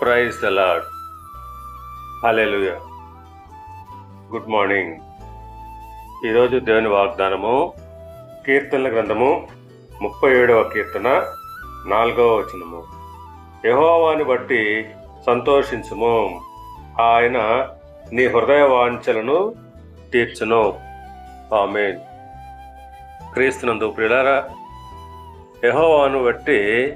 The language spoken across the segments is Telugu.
Praise the lord good morning ఈరోజు దేవుని వాగ్దానము కీర్తనల గ్రంథము ముప్పై ఏడవ కీర్తన నాలుగవ వచనము. యహోవాని బట్టి సంతోషించుము. ఆయన నీ హృదయ వాంఛలను తీర్చును. ఆమె క్రీస్తునందు ప్రియులారా యహోవాను బట్టి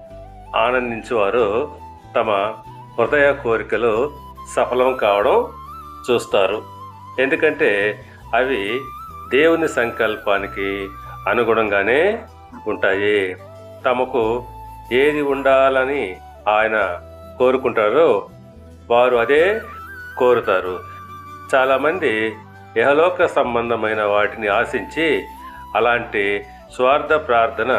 ఆనందించేవారు తమ హృదయ కోరికలు సఫలం కావడం చూస్తారు. ఎందుకంటే అవి దేవుని సంకల్పానికి అనుగుణంగానే ఉంటాయి. తమకు ఏది ఉండాలని ఆయన కోరుకుంటారో వారు అదే కోరుతారు. చాలామంది యహలోక సంబంధమైన వాటిని ఆశించి అలాంటి స్వార్థ ప్రార్థన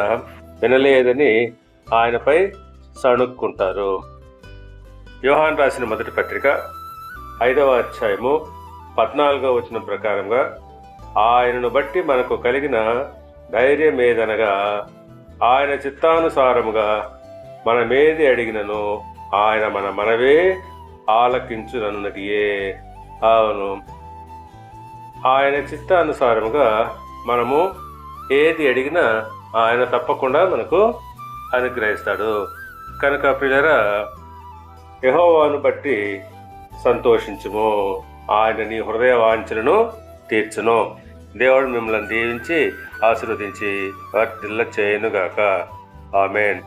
వినలేదని ఆయనపై సణుక్కుంటారు. యోహాన్ రాసిన మొదటి పత్రిక ఐదవ అధ్యాయము పద్నాలుగవ వచనం ప్రకారంగా ఆయనను బట్టి మనకు కలిగిన ధైర్యం ఏదనగా ఆయన చిత్తానుసారముగా మనమేది అడిగినను ఆయన మన మనవే ఆలకించునన్నదియే అవును. ఆయన చిత్తానుసారముగా మనము ఏది అడిగినా ఆయన తప్పకుండా మనకు అనుగ్రహిస్తాడు. కనుక పిల్లరా యహోవాను బట్టి సంతోషించుము. ఆయన నీ హృదయ వాంఛలను తీర్చును. దేవుడు మిమ్మల్ని దీవించి ఆశీర్వదించి వర్ధిల్ల చేయనుగాక. ఆమెన్.